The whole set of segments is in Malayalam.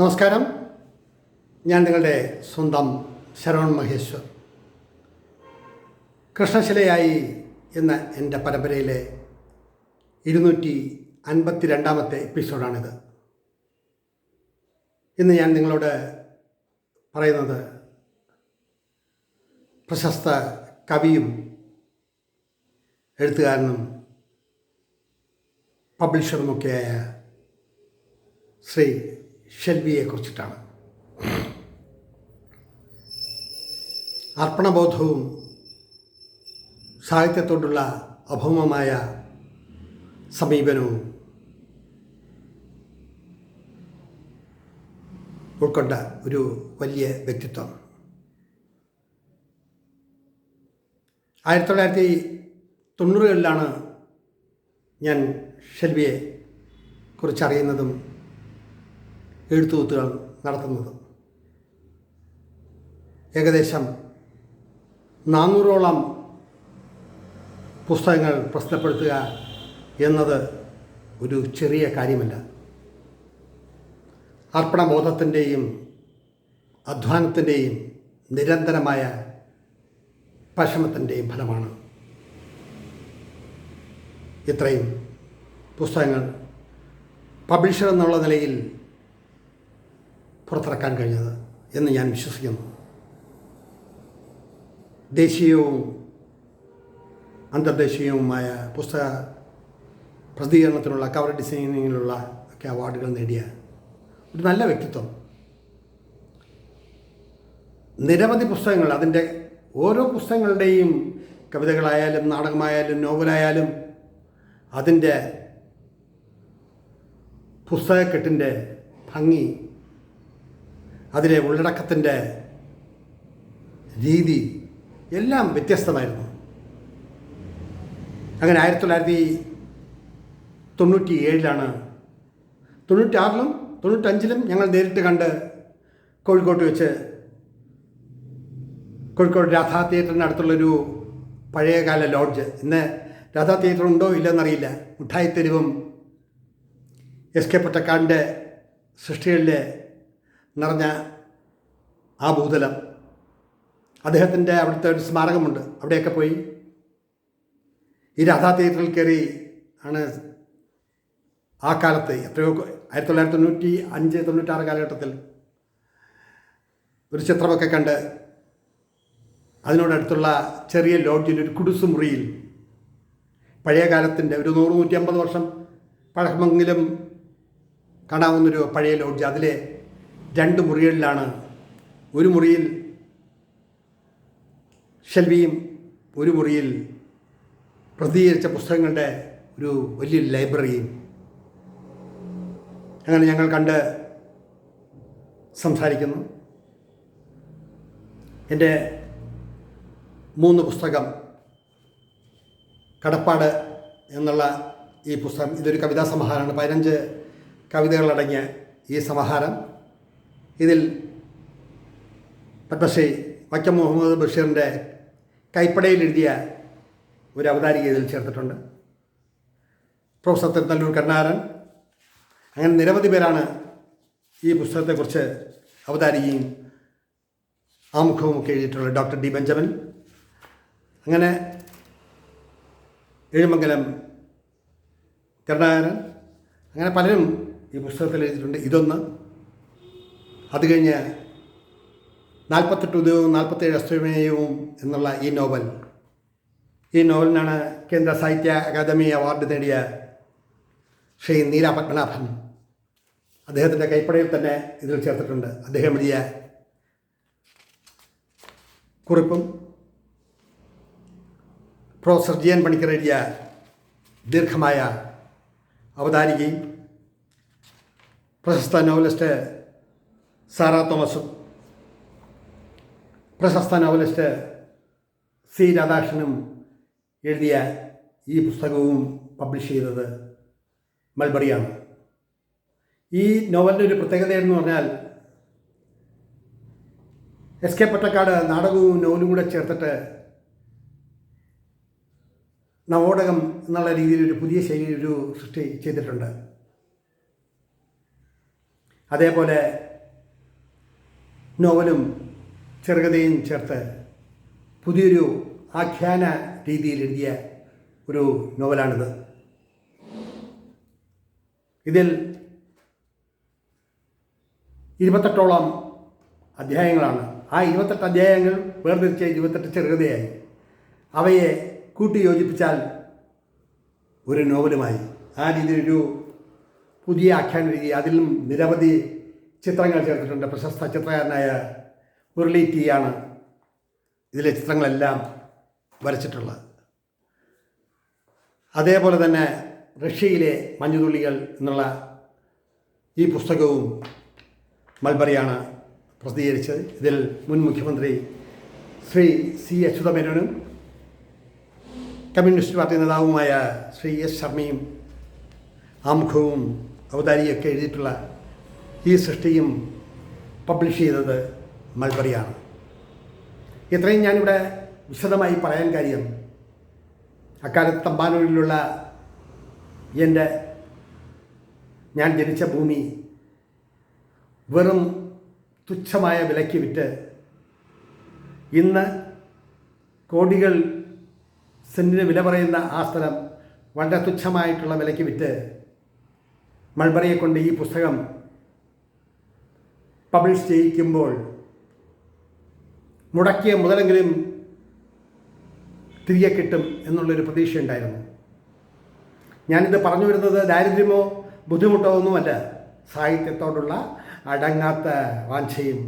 നമസ്കാരം. ഞാൻ നിങ്ങളുടെ സ്വന്തം ശരവൺ മഹേശ്വർ. കൃഷ്ണശിലയായി എന്ന എന്റെ പരമ്പരയിലെ ഇരുന്നൂറ്റി അൻപത്തി രണ്ടാമത്തെ എപ്പിസോഡാണിത്. ഇന്ന് ഞാൻ നിങ്ങളോട് പറയുന്നത് പ്രശസ്ത കവിയും എഴുത്തുകാരനും പബ്ലിഷറുമൊക്കെയായ ശ്രീ ഷെൽവിയെ കുറിച്ചിട്ടാണ് അർപ്പണബോധവും സാഹിത്യത്തോടുള്ള അഭൗമമായ സമീപനവും ഉൾക്കൊണ്ട ഒരു വലിയ വ്യക്തിത്വം. ആയിരത്തി തൊള്ളായിരത്തി തൊണ്ണൂറുകളിലാണ് ഞാൻ ഷെൽവിയെ കുറിച്ചറിയുന്നതും എഴുത്തുകൂത്തുകൾ നടത്തുന്നത്. ഏകദേശം നാനൂറോളം പുസ്തകങ്ങൾ പ്രസിദ്ധപ്പെടുത്തുക എന്നത് ഒരു ചെറിയ കാര്യമല്ല. അർപ്പണബോധത്തിന്റെയും അധ്വാനത്തിന്റെയും നിരന്തരമായ പരിശ്രമത്തിന്റെയും ഫലമാണ് ഇത്രയും പുസ്തകങ്ങൾ. പബ്ലിഷർ എന്നുള്ള നിലയിൽ പുറത്തിറക്കാൻ കഴിഞ്ഞത് എന്ന് ഞാൻ വിശ്വസിക്കുന്നു. ദേശീയവും അന്തർദേശീയവുമായ പുസ്തക പ്രസിദ്ധീകരണത്തിനുള്ള കവർ ഡിസൈനിങ്ങിലുള്ള ഒക്കെ അവാർഡുകൾ നേടിയ ഒരു നല്ല വ്യക്തിത്വം. നിരവധി പുസ്തകങ്ങൾ അതിന്റെ ഓരോ പുസ്തകങ്ങളുടെയും കവിതകളായാലും നാടകമായാലും നോവലായാലും അതിന്റെ പുസ്തകക്കെട്ടിന്റെ ഭംഗി അതിലെ ഉള്ളടക്കത്തിന്റെ രീതി എല്ലാം വ്യത്യസ്തമായിരുന്നു. അങ്ങനെ ആയിരത്തി തൊള്ളായിരത്തി തൊണ്ണൂറ്റി ഏഴിലാണ് തൊണ്ണൂറ്റാറിലും തൊണ്ണൂറ്റഞ്ചിലും ഞങ്ങൾ നേരിട്ട് കണ്ട് കോഴിക്കോട്ട് വെച്ച് കോഴിക്കോട് രാധാ തിയേറ്ററിന്റെ അടുത്തുള്ളൊരു പഴയകാല ലോഡ്ജ്. ഇന്ന് രാധാ തിയേറ്റർ ഉണ്ടോ ഇല്ലെന്നറിയില്ല തെരുവും എസ് കെ പൊറ്റക്കാടിന്റെ സൃഷ്ടികളിലെ നിറഞ്ഞ ആ ഭൂതലം. അദ്ദേഹത്തിന്റെ അവിടുത്തെ ഒരു സ്മാരകമുണ്ട്. അവിടെയൊക്കെ പോയി ഈ രാധാ തിയേറ്ററിൽ കയറി ആണ് ആ കാലത്ത് എത്രയോ ആയിരത്തി തൊള്ളായിരത്തി തൊണ്ണൂറ്റി അഞ്ച് തൊണ്ണൂറ്റാറ് കാലഘട്ടത്തിൽ ഒരു ചിത്രമൊക്കെ കണ്ട് അതിനോടടുത്തുള്ള ചെറിയ ലോഡ്ജിൽ ഒരു കുടുസ് മുറിയിൽ പഴയ കാലത്തിന്റെ ഒരു നൂറ് നൂറ്റി അമ്പത് വർഷം പഴക്കമെങ്കിലും കാണാവുന്നൊരു പഴയ ലോഡ്ജ് അതിലെ രണ്ട് മുറികളിലാണ്. ഒരു മുറിയിൽ ഷെൽവിയും ഒരു മുറിയിൽ പ്രസിദ്ധീകരിച്ച പുസ്തകങ്ങളുടെ ഒരു വലിയ ലൈബ്രറിയും. അങ്ങനെ ഞങ്ങൾ കണ്ട് സംസാരിക്കുന്നു. എന്റെ മൂന്ന് പുസ്തകം കടപ്പാട് എന്നുള്ള ഈ പുസ്തകം ഇതൊരു കവിതാ സമാഹാരമാണ്. പതിനഞ്ച് കവിതകളടങ്ങിയ ഈ സമാഹാരം. ഇതിൽ പത്മശ്രീ വക്കം മുഹമ്മദ് ബഷീറിന്റെ കൈപ്പടയിൽ എഴുതിയ ഒരു അവതാരിക ഇതിൽ ചേർത്തിട്ടുണ്ട്. പ്രൊഫസർ തിരുത്തല്ലൂർ കരുണാരൻ അങ്ങനെ നിരവധി പേരാണ് ഈ പുസ്തകത്തെക്കുറിച്ച് അവതാരികയും ആമുഖവും ഒക്കെ എഴുതിയിട്ടുള്ളത്. Doctor D Benjamin. അങ്ങനെ എഴുമംഗലം കരുണാകരൻ. അങ്ങനെ പലരും ഈ പുസ്തകത്തിൽ എഴുതിയിട്ടുണ്ട്. ഇതൊന്ന്. അത് കഴിഞ്ഞ് നാൽപ്പത്തെട്ട് ഉദയവും നാൽപ്പത്തേഴ് അസ്തമയവും എന്നുള്ള ഈ നോവൽ. ഈ നോവലിനാണ് കേന്ദ്ര സാഹിത്യ അക്കാദമി അവാർഡ് നേടിയ ശ്രീ നീല പത്മനാഭൻ അദ്ദേഹത്തിന്റെ കൈപ്പടയിൽ തന്നെ ഇതിൽ ചേർത്തിട്ടുണ്ട്. അദ്ദേഹം എഴുതിയ കുറിപ്പും പ്രൊഫസർ ജി എൻ പണിക്കർ എഴുതിയ ദീർഘമായ അവതാരികയും പ്രശസ്ത നോവലിസ്റ്റ് സാറാ തോമസും പ്രശസ്ത നോവലിസ്റ്റ് സി രാധാകൃഷ്ണനും എഴുതിയ ഈ പുസ്തകവും പബ്ലിഷ് ചെയ്തത് മൽബറിയാണ്. ഈ നോവലിന്റെ ഒരു പ്രത്യേകത എന്ന് പറഞ്ഞാൽ എസ് കെ പൊറ്റക്കാട് നാടകവും നോവലും കൂടെ ചേർത്തിട്ട് നവോടകം എന്നുള്ള രീതിയിൽ ഒരു പുതിയ ശൈലി ഒരു സൃഷ്ടി ചെയ്തിട്ടുണ്ട്. അതേപോലെ നോവലും ചെറുകഥയും ചേർത്ത് പുതിയൊരു ആഖ്യാന രീതിയിൽ എഴുതിയ ഒരു നോവലാണിത്. ഇതിൽ ഇരുപത്തെട്ടോളം അധ്യായങ്ങളാണ്. ആ ഇരുപത്തെട്ട് അധ്യായങ്ങൾ വേർതിരിച്ച ഇരുപത്തെട്ട് ചെറുകഥയായി. അവയെ കൂട്ടി യോജിപ്പിച്ചാൽ ഒരു നോവലുമായി. ആ രീതിയിലൊരു പുതിയ ആഖ്യാന രീതി അതിലും നിരവധി ചിത്രങ്ങൾ ചേർത്തിട്ടുണ്ട്. പ്രശസ്ത ചിത്രകാരനായ മുരളി ടി ആണ് ഇതിലെ ചിത്രങ്ങളെല്ലാം വരച്ചിട്ടുള്ളത്. അതേപോലെ തന്നെ റഷ്യയിലെ മഞ്ഞുതുള്ളികൾ എന്നുള്ള ഈ പുസ്തകവും മൽബറിയാണ് പ്രസിദ്ധീകരിച്ചത്. ഇതിൽ മുൻ മുഖ്യമന്ത്രി ശ്രീ സി അച്യുതമേനോനും കമ്മ്യൂണിസ്റ്റ് പാർട്ടി നേതാവുമായ ശ്രീ എസ് ശർമ്മയും ആമുഖവും അവതാരിയൊക്കെ എഴുതിയിട്ടുള്ള ഈ സൃഷ്ടിയും പബ്ലിഷ് ചെയ്തത് മൽബറിയാണ്. ഇത്രയും ഞാനിവിടെ വിശദമായി പറയാൻ കാര്യം അക്കാലത്ത് തമ്പാനൂരിലുള്ള എന്റെ ഞാൻ ജനിച്ച ഭൂമി വെറും തുച്ഛമായ വിലയ്ക്ക് വിറ്റ് ഇന്ന് കോടികൾ സെന്റിന് വില പറയുന്ന ആ സ്ഥലം വളരെ തുച്ഛമായിട്ടുള്ള വിലയ്ക്ക് വിറ്റ് മൾബറിയെ കൊണ്ട് ഈ പുസ്തകം പബ്ലിഷ് ചെയ്യിക്കുമ്പോൾ മുടക്കിയ മുതലെങ്കിലും തിരികെ കിട്ടും എന്നുള്ളൊരു പ്രതീക്ഷയുണ്ടായിരുന്നു. ഞാനിത് പറഞ്ഞു വരുന്നത് ദാരിദ്ര്യമോ ബുദ്ധിമുട്ടോ ഒന്നുമല്ല. സാഹിത്യത്തോടുള്ള അടങ്ങാത്ത വാഞ്ചയും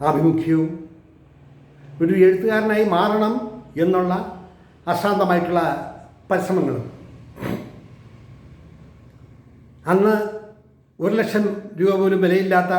ആഭിമുഖ്യവും ഒരു എഴുത്തുകാരനായി മാറണം എന്നുള്ള അശാന്തമായിട്ടുള്ള പരിശ്രമങ്ങളും. അന്ന് ഒരു ലക്ഷം രൂപ പോലും വിലയില്ലാത്ത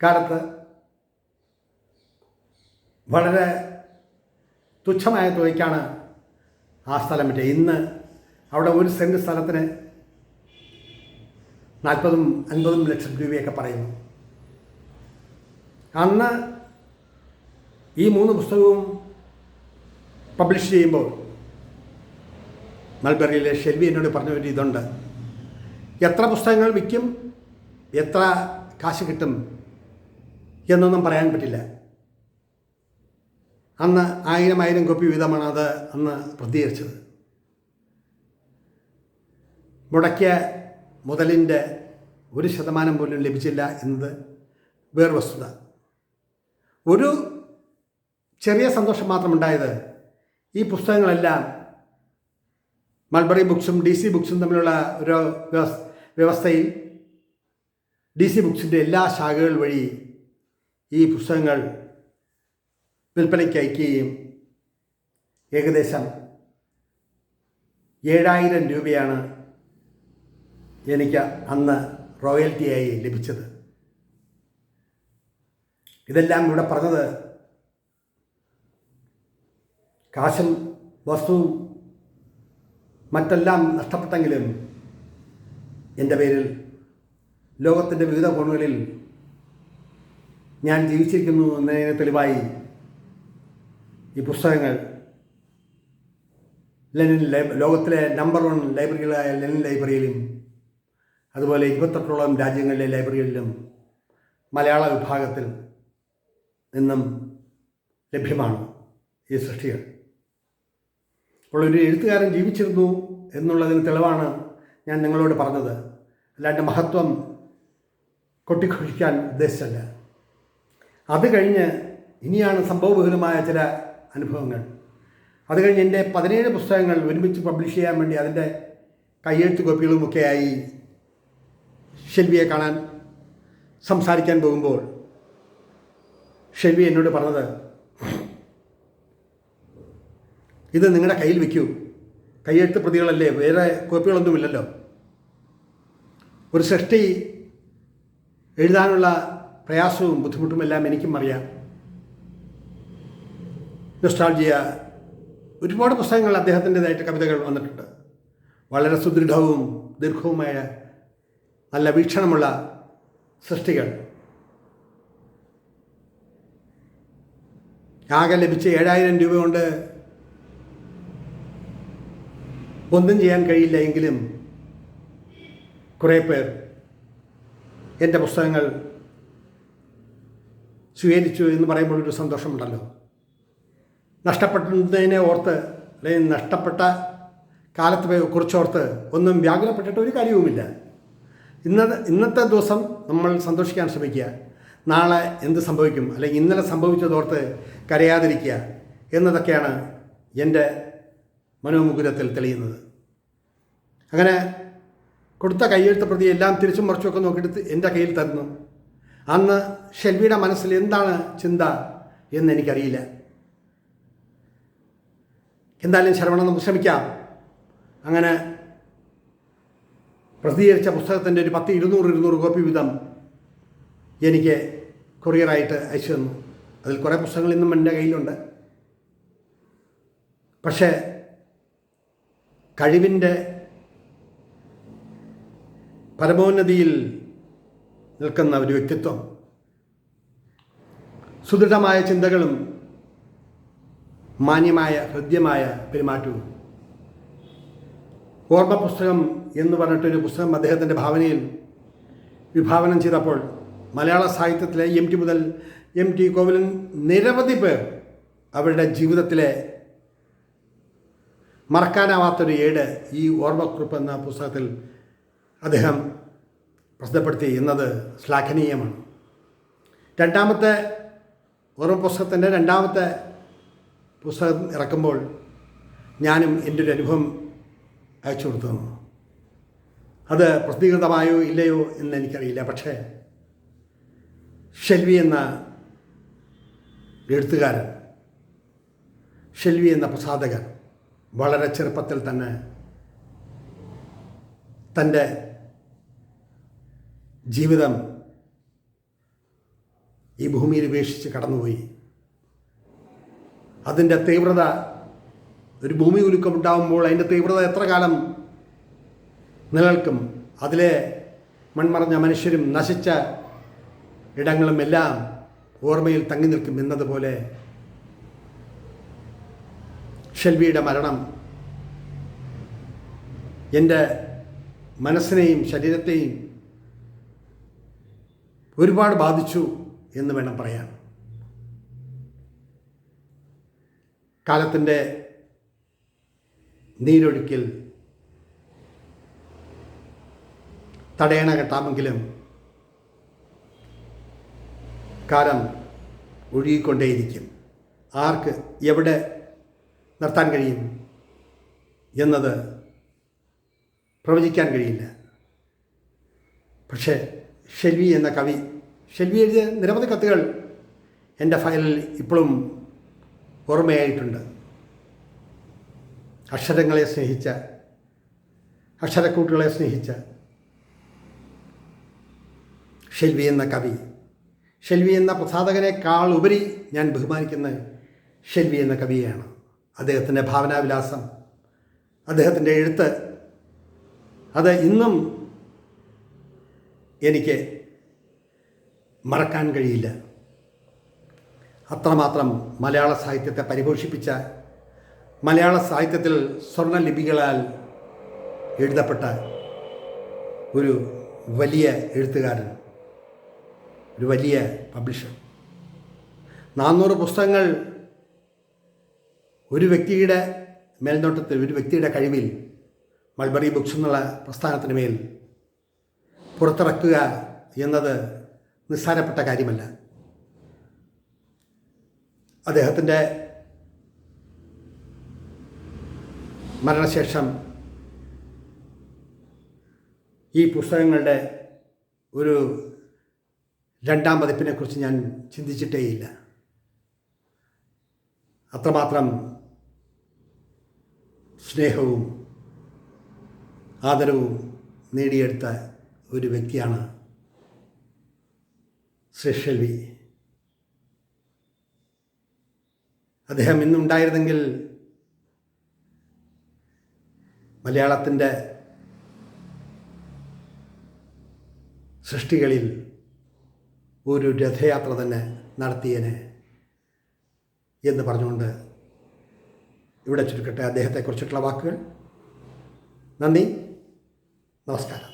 കാലത്ത് വളരെ തുച്ഛമായ തുകയ്ക്കാണ് ആ സ്ഥലം വിറ്റത് ഇന്ന് അവിടെ ഒരു സെന്റ് സ്ഥലത്തിന് നാൽപ്പതും അൻപതും ലക്ഷം രൂപയൊക്കെ പറയുന്നു. അന്ന് ഈ മൂന്ന് പുസ്തകവും പബ്ലിഷ് ചെയ്യുമ്പോൾ മൽബറിയിലെ ഷെൽവി എന്നോട് പറഞ്ഞ ഒരു ഇതുണ്ട്. എത്ര പുസ്തകങ്ങൾ വിൽക്കും? എത്ര കാശ് കിട്ടും? എന്നൊന്നും പറയാൻ പറ്റില്ല. അന്ന് ആയിരം ആയിരം കോപ്പി വീതമാണ് അത് അന്ന് പ്രസിദ്ധീകരിച്ചത്. മുടക്കിയ മുതലിന്റെ ഒരു ശതമാനം പോലും ലഭിച്ചില്ല എന്നത് വേറെ വസ്തുത. ഒരു ചെറിയ സന്തോഷം മാത്രമുണ്ടായത് ഈ പുസ്തകങ്ങളെല്ലാം മൾബറി ബുക്സും ഡി സി ബുക്സും തമ്മിലുള്ള ഒരു വ്യവസ് വ്യവസ്ഥയിൽ ഡി സി ബുക്സിന്റെ എല്ലാ ശാഖകൾ വഴി ഈ പുസ്തകങ്ങൾ വിൽപ്പനയ്ക്ക് അയക്കുകയും ഏകദേശം ഏഴായിരം രൂപയാണ് എനിക്ക് അന്ന് റോയൽറ്റിയായി ലഭിച്ചത്. ഇതെല്ലാം ഇവിടെ പറഞ്ഞത് കാശും വസ്തുവും മറ്റെല്ലാം നഷ്ടപ്പെട്ടെങ്കിലും എന്റെ പേരിൽ ലോകത്തിന്റെ വിവിധ കോണുകളിൽ ഞാൻ ജീവിച്ചിരിക്കുന്നു എന്നതിന് തെളിവായി ഈ പുസ്തകങ്ങൾ ലെനിൻ ലോകത്തിലെ നമ്പർ വൺ ലൈബ്രറികളായ ലെനിൻ ലൈബ്രറിയിലും അതുപോലെ ഇരുപത്തെട്ടോളം രാജ്യങ്ങളിലെ ലൈബ്രറികളിലും മലയാള വിഭാഗത്തിൽ നിന്നും ലഭ്യമാണ് ഈ സൃഷ്ടികൾ. ഒരു എഴുത്തുകാരൻ ജീവിച്ചിരുന്നു എന്നുള്ളതിന് തെളിവാണ് ഞാൻ നിങ്ങളോട് പറഞ്ഞത്. അല്ലാണ്ട് മഹത്വം കൊട്ടിക്കൊഴിക്കാൻ ഉദ്ദേശിച്ചല്ല. അത് കഴിഞ്ഞ് ഇനിയാണ് സംഭവബഹുലമായ ചില അനുഭവങ്ങൾ. അത് കഴിഞ്ഞ് എന്റെ പതിനേഴ് പുസ്തകങ്ങൾ ഒരുമിച്ച് പബ്ലിഷ് ചെയ്യാൻ വേണ്ടി അതിന്റെ കയ്യെഴുത്ത് കോപ്പികളുമൊക്കെയായി ഷെൽവിയെ കാണാൻ സംസാരിക്കാൻ പോകുമ്പോൾ ഷെൽവി എന്നോട് പറഞ്ഞത് ഇത് നിങ്ങളുടെ കയ്യിൽ വെക്കൂ. കയ്യെഴുത്ത് പ്രതികളല്ലേ? വേറെ കോപ്പികളൊന്നുമില്ലല്ലോ ഒരു സൃഷ്ടി എഴുതാനുള്ള പ്രയാസവും ബുദ്ധിമുട്ടുമെല്ലാം എനിക്കും അറിയാം. നൊസ്റ്റാൾജിയ ഒരുപാട് പുസ്തകങ്ങൾ അദ്ദേഹത്തിന്റെതായിട്ട് കവിതകൾ വന്നിട്ടുണ്ട്. വളരെ സുദൃഢവും ദീർഘവുമായ നല്ല വീക്ഷണമുള്ള സൃഷ്ടികൾ. ആകെ ലഭിച്ച ഏഴായിരം രൂപ കൊണ്ട് ഒന്നും ചെയ്യാൻ കഴിയില്ല എങ്കിലും കുറേ പേർ എന്റെ പുസ്തകങ്ങൾ സ്വീകരിച്ചു എന്ന് പറയുമ്പോൾ ഒരു സന്തോഷമുണ്ടല്ലോ. നഷ്ടപ്പെട്ടതിനെ ഓർത്ത് അല്ലെങ്കിൽ നഷ്ടപ്പെട്ട കാലത്തെ കുറിച്ചോർത്ത് ഒന്നും വ്യാകുലപ്പെട്ടിട്ട് ഒരു കാര്യവുമില്ല. ഇന്ന ഇന്നത്തെ ദിവസം നമ്മൾ സന്തോഷിക്കാൻ ശ്രമിക്കുക. നാളെ എന്ത് സംഭവിക്കും? അല്ലെങ്കിൽ ഇന്നലെ സംഭവിച്ചതോർത്ത് കരയാതിരിക്കുക എന്നതൊക്കെയാണ് എന്റെ മനോമുകുരത്തിൽ തെളിയുന്നത്. അങ്ങനെ കൊടുത്ത കയ്യെഴുത്ത പ്രതി എല്ലാം തിരിച്ചും മറിച്ചുമൊക്കെ നോക്കിയെടുത്ത് എന്റെ കയ്യിൽ തരുന്നു അന്ന് ഷെൽവിയുടെ മനസ്സിൽ എന്താണ് ചിന്ത എന്ന് എനിക്കറിയില്ല. എന്തായാലും ശരവണം നമുക്ക് ശ്രമിക്കാം. അങ്ങനെ പ്രസിദ്ധീകരിച്ച പുസ്തകത്തിന്റെ ഒരു പത്ത് ഇരുന്നൂറ് ഇരുന്നൂറ് കോപ്പി വീതം എനിക്ക് കൊറിയറായിട്ട് അയച്ചു തന്നു. അതിൽ കുറേ പുസ്തകങ്ങൾ ഇന്നും എന്റെ കയ്യിലുണ്ട്. പക്ഷേ കഴിവിന്റെ പരമോന്നതിയിൽ നിൽക്കുന്ന ഒരു വ്യക്തിത്വം. സുദൃഢമായ ചിന്തകളും മാന്യമായ ഹൃദ്യമായ പെരുമാറ്റവും. ഓർമ്മ പുസ്തകം എന്ന് പറഞ്ഞിട്ടൊരു പുസ്തകം അദ്ദേഹത്തിന്റെ ഭാവനയിൽ വിഭാവനം ചെയ്തപ്പോൾ മലയാള സാഹിത്യത്തിലെ എം ടി മുതൽ എം ടി കോവിലൻ നിരവധി പേർ അവരുടെ ജീവിതത്തിലെ മറക്കാനാവാത്തൊരു ഏട് ഈ ഓർമ്മക്കുറിപ്പ് എന്ന പുസ്തകത്തിൽ അദ്ദേഹം പ്രസിദ്ധപ്പെടുത്തി എന്നത് ശ്ലാഘനീയമാണ്. രണ്ടാമത്തെ ഓർമ്മ പുസ്തകത്തിന്റെ രണ്ടാമത്തെ പുസ്തകം ഇറക്കുമ്പോൾ ഞാനും എന്റെ ഒരു അനുഭവം അയച്ചു കൊടുത്തു. അത് പ്രസിദ്ധീകൃതമായോ ഇല്ലയോ എന്ന് എനിക്കറിയില്ല. പക്ഷേ ഷെൽവി എന്ന എഴുത്തുകാരൻ ഷെൽവി എന്ന പ്രസാധകൻ വളരെ ചെറുപ്പത്തിൽ തന്നെ തന്റെ ജീവിതം ഈ ഭൂമിയിൽ ഉപേക്ഷിച്ച് കടന്നുപോയി. അതിന്റെ തീവ്രത ഒരു ഭൂമി ഉരുക്കമുണ്ടാകുമ്പോൾ അതിന്റെ തീവ്രത എത്ര കാലം നിലനിൽക്കും? അതിലെ മൺമറഞ്ഞ മനുഷ്യരും നശിച്ച ഇടങ്ങളും എല്ലാം ഓർമ്മയിൽ തങ്ങി നിൽക്കും എന്നതുപോലെ ഷെൽവിയുടെ മരണം. എന്റെ മനസ്സിനെയും ശരീരത്തെയും ഒരുപാട് ബാധിച്ചു എന്ന് വേണം പറയാൻ. കാലത്തിന്റെ നീരൊഴുക്കിൽ തടയണ കെട്ടാമെങ്കിലും കാലം ഒഴുകിക്കൊണ്ടേയിരിക്കും. ആർക്ക് എവിടെ നിർത്താൻ കഴിയും എന്നത് പ്രവചിക്കാൻ കഴിയില്ല. പക്ഷേ ഷെൽവി എന്ന കവി ഷെൽവി എഴുതിയ നിരവധി കത്തുകൾ എന്റെ ഫയലിൽ ഇപ്പോഴും ഓർമ്മയായിട്ടുണ്ട്. അക്ഷരങ്ങളെ സ്നേഹിച്ച അക്ഷരക്കൂട്ടുകളെ സ്നേഹിച്ച ഷെൽവി എന്ന കവി ഷെൽവി എന്ന പ്രസാധകനേക്കാൾ ഉപരി ഞാൻ ബഹുമാനിക്കുന്ന ഷെൽവി എന്ന കവിയെയാണ്. അദ്ദേഹത്തിന്റെ ഭാവനാവിലാസം അദ്ദേഹത്തിന്റെ എഴുത്ത്. അത് ഇന്നും എനിക്ക് മറക്കാൻ കഴിയില്ല. അത്രമാത്രം മലയാള സാഹിത്യത്തെ പരിപോഷിപ്പിച്ച മലയാള സാഹിത്യത്തിൽ സ്വർണലിപികളാൽ എഴുതപ്പെട്ട ഒരു വലിയ എഴുത്തുകാരൻ ഒരു വലിയ പബ്ലിഷർ. നാനൂറ് പുസ്തകങ്ങൾ ഒരു വ്യക്തിയുടെ മേൽനോട്ടത്തിൽ ഒരു വ്യക്തിയുടെ കഴിവിൽ മൾബറി ബുക്സ് എന്നുള്ള പ്രസ്ഥാനത്തിന് മേൽ പുറത്തിറക്കുക എന്നത് നിസ്സാരപ്പെട്ട കാര്യമല്ല. അദ്ദേഹത്തിന്റെ മരണശേഷം ഈ പുസ്തകങ്ങളുടെ ഒരു രണ്ടാം പതിപ്പിനെക്കുറിച്ച് ഞാൻ ചിന്തിച്ചിട്ടേയില്ല. അത്രമാത്രം സ്നേഹവും ആദരവും നേടിയെടുത്ത ഒരു വ്യക്തിയാണ് ശ്രീ അദ്ദേഹം ഇന്നുണ്ടായിരുന്നെങ്കിൽ മലയാളത്തിന്റെ സൃഷ്ടികളിൽ ഒരു രഥയാത്ര തന്നെ നടത്തിയനെ എന്ന് പറഞ്ഞുകൊണ്ട് ഇവിടെ ചുരുക്കട്ടെ അദ്ദേഹത്തെക്കുറിച്ചിട്ടുള്ള വാക്കുകൾ. നന്ദി. നമസ്കാരം.